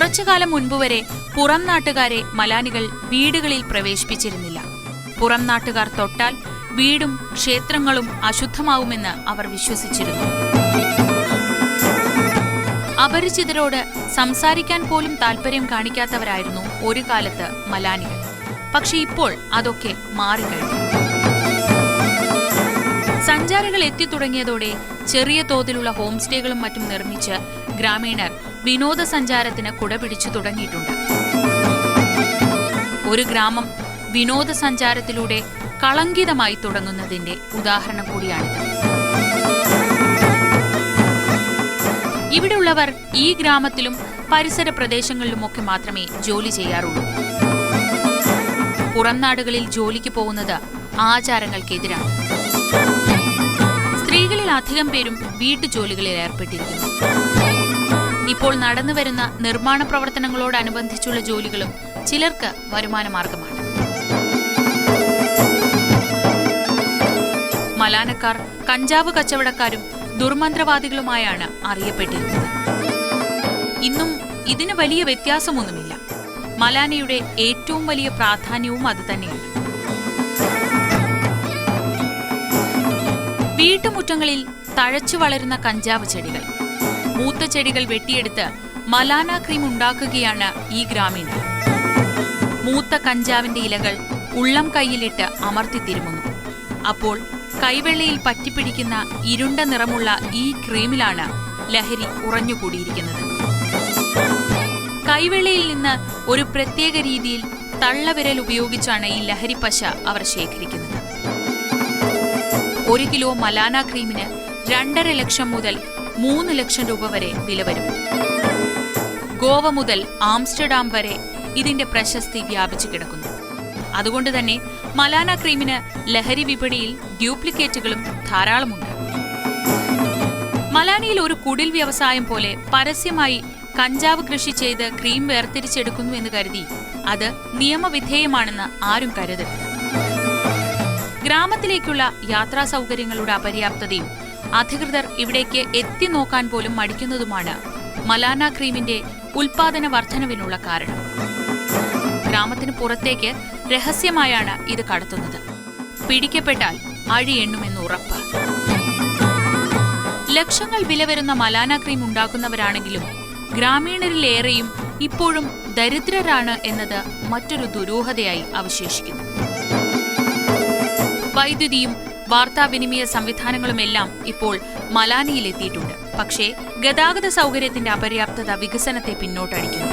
കുറച്ചുകാലം മുൻപ് വരെ പുറം നാട്ടുകാരെ മലാനികൾ വീടുകളിൽ പ്രവേശിപ്പിച്ചിരുന്നില്ല. പുറം നാട്ടുകാർ തൊട്ടാൽ വീടും ക്ഷേത്രങ്ങളും അശുദ്ധമാവുമെന്ന് അവർ വിശ്വസിച്ചിരുന്നു. അപരിചിതരോട് സംസാരിക്കാൻ പോലും താല്പര്യം കാണിക്കാത്തവരായിരുന്നു ഒരു കാലത്ത് മലാനികൾ. പക്ഷെ ഇപ്പോൾ അതൊക്കെ മാറിക്കഴിഞ്ഞു സഞ്ചാരികൾ എത്തിത്തുടങ്ങിയതോടെ ചെറിയ തോതിലുള്ള ഹോം സ്റ്റേകളും മറ്റും നിർമ്മിച്ച് ഗ്രാമീണർ വിനോദസഞ്ചാരത്തിന് കുടപിടിച്ചു തുടങ്ങിയിട്ടുണ്ട്. ഒരു ഗ്രാമം വിനോദസഞ്ചാരത്തിലൂടെ കളങ്കിതമായി തുടങ്ങുന്നതിന്റെ ഉദാഹരണം കൂടിയാണിത്. ഇവിടെയുള്ളവർ ഈ ഗ്രാമത്തിലും പരിസര പ്രദേശങ്ങളിലുമൊക്കെ മാത്രമേ ജോലി ചെയ്യാറുള്ളൂ. പുറംനാടുകളിൽ ജോലിക്ക് പോകുന്നത് ആചാരങ്ങൾക്കെതിരാണ്. സ്ത്രീകളിൽ അധികം പേരും വീട്ടുജോലികളിൽ ഏർപ്പെട്ടിരിക്കുന്നു. ഇപ്പോൾ നടന്നുവരുന്ന നിർമ്മാണ പ്രവർത്തനങ്ങളോടനുബന്ധിച്ചുള്ള ജോലികളും ചിലർക്ക് വരുമാന മാർഗമാണ് മലാനക്കാർ കഞ്ചാവ് കച്ചവടക്കാരും ദുർമന്ത്രവാദികളുമായാണ് അറിയപ്പെട്ടിരുന്നത്. ഇന്നും ഇതിന് വലിയ വ്യത്യാസമൊന്നുമില്ല. മലാനയുടെ ഏറ്റവും വലിയ പ്രാധാന്യവും അതുതന്നെയാണ് വീട്ടുമുറ്റങ്ങളിൽ തഴച്ചു വളരുന്ന കഞ്ചാവ് ചെടികൾ മൂത്ത ചെടികൾ വെട്ടിയെടുത്ത് മലാന ക്രീം ഉണ്ടാക്കുകയാണ് ഈ ഗ്രാമീണർ. മൂത്ത കഞ്ചാവിന്റെ ഇലകൾ ഉള്ളം കൈയിലിട്ട് അമർത്തി തിരുമുന്നു. അപ്പോൾ കൈവെള്ളയിൽ പറ്റിപ്പിടിക്കുന്ന ഇരുണ്ട നിറമുള്ള ഈ ക്രീമിലാണ് ലഹരി ഉറഞ്ഞുകൂടിയിരിക്കുന്നത്. കൈവെള്ളയിൽ നിന്ന് ഒരു പ്രത്യേക രീതിയിൽ തള്ളവിരൽ ഉപയോഗിച്ചാണ് ഈ ലഹരി പശ അവർ ശേഖരിക്കുന്നത്. ഒരു കിലോ മലാന ക്രീമിന് രണ്ടര ലക്ഷം മുതൽ മൂന്ന് ലക്ഷം രൂപ വരെ വില വരും. ഗോവ മുതൽ ആംസ്റ്റർഡാം വരെ ഇതിന്റെ പ്രശസ്തി വ്യാപിച്ചു കിടക്കുന്നു. അതുകൊണ്ട് തന്നെ മലാന ക്രീമിന് ലഹരി വിപണിയിൽ ഡ്യൂപ്ലിക്കേറ്റുകളും ധാരാളമുണ്ട്. മലാനയിൽ ഒരു കുടിൽ വ്യവസായം പോലെ പരസ്യമായി കഞ്ചാവ് കൃഷി ചെയ്ത് ക്രീം വേർതിരിച്ചെടുക്കുന്നു എന്ന് കരുതി അത് നിയമവിധേയമാണെന്ന് ആരും കരുതരുത്. ഗ്രാമത്തിലേക്കുള്ള യാത്രാ സൗകര്യങ്ങളുടെ അപര്യാപ്തതയും അധികൃതർ ഇവിടേക്ക് എത്തി നോക്കാൻ പോലും മടിക്കുന്നതുമാണ് മലാന ക്രീമിന്റെ ഉൽപാദന വർധനവിനുള്ള കാരണം. ഗ്രാമത്തിന് പുറത്തേക്ക് രഹസ്യമായാണ് ഇത് കടത്തുന്നത്. പിടിക്കപ്പെട്ടാൽ അഴി എണ്ണുമെന്ന് ഉറപ്പ്. ലക്ഷങ്ങൾ വില വരുന്ന മലാന ക്രീം ഉണ്ടാക്കുന്നവരാണെങ്കിലും ഗ്രാമീണരിലേറെയും ഇപ്പോഴും ദരിദ്രരാണ് എന്നത് മറ്റൊരു ദുരൂഹതയായി അവശേഷിക്കുന്നു. വൈദ്യുതിയും വാർത്താവിനിമയ സംവിധാനങ്ങളുമെല്ലാം ഇപ്പോൾ മലാനിയിലെത്തിയിട്ടുണ്ട്. പക്ഷേ ഗതാഗത സൗകര്യത്തിന്റെ അപര്യാപ്തത വികസനത്തെ പിന്നോട്ടടിക്കുന്നു.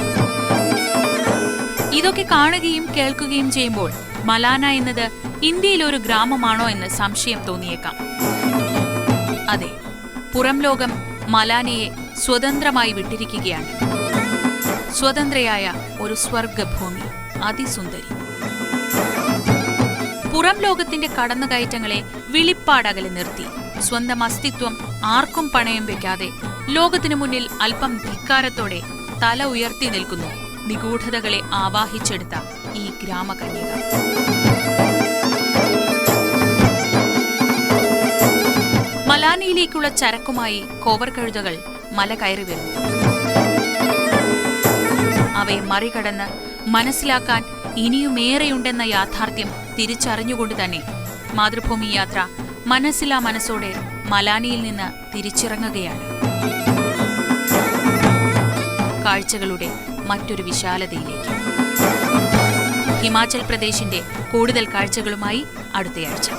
ഇതൊക്കെ കാണുകയും കേൾക്കുകയും ചെയ്യുമ്പോൾ മലാന എന്നത് ഇന്ത്യയിലെ ഒരു ഗ്രാമമാണോ എന്ന് സംശയം തോന്നിയേക്കാം. അതെ പുറം ലോകം മലാനയെ സ്വതന്ത്രമായി വിട്ടിരിക്കുകയാണ്. സ്വതന്ത്രയായ ഒരു സ്വർഗഭൂമി അതിസുന്ദരി. പുറം ലോകത്തിന്റെ കടന്നുകയറ്റങ്ങളെ വിളിപ്പാടകലെ നിർത്തി. സ്വന്തം അസ്തിത്വം ആർക്കും പണയം വെക്കാതെ ലോകത്തിനു മുന്നിൽ അല്പം ധിക്കാരത്തോടെ തല ഉയർത്തി നിൽക്കുന്നു നിഗൂഢതകളെ ആവാഹിച്ചെടുത്ത ഈ ഗ്രാമകന്യക. മലാനയിലേക്കുള്ള ചരക്കുമായി കോവർ കഴുതകൾ മല കയറി വരുന്നു. അവയെ മറികടന്ന് മനസ്സിലാക്കാൻ ഇനിയുമേറെയുണ്ടെന്ന യാഥാർത്ഥ്യം തിരിച്ചറിഞ്ഞുകൊണ്ട് തന്നെ മാതൃഭൂമി യാത്ര മനസ്സിലാ മനസ്സോടെ മലാനിയിൽ നിന്ന് തിരിച്ചിറങ്ങുകയാണ്. കാഴ്ചകളുടെ മറ്റൊരു വിശാലതയിലേക്ക്. ഹിമാചൽ പ്രദേശിന്റെ കൂടുതൽ കാഴ്ചകളുമായി അടുത്തയാഴ്ച.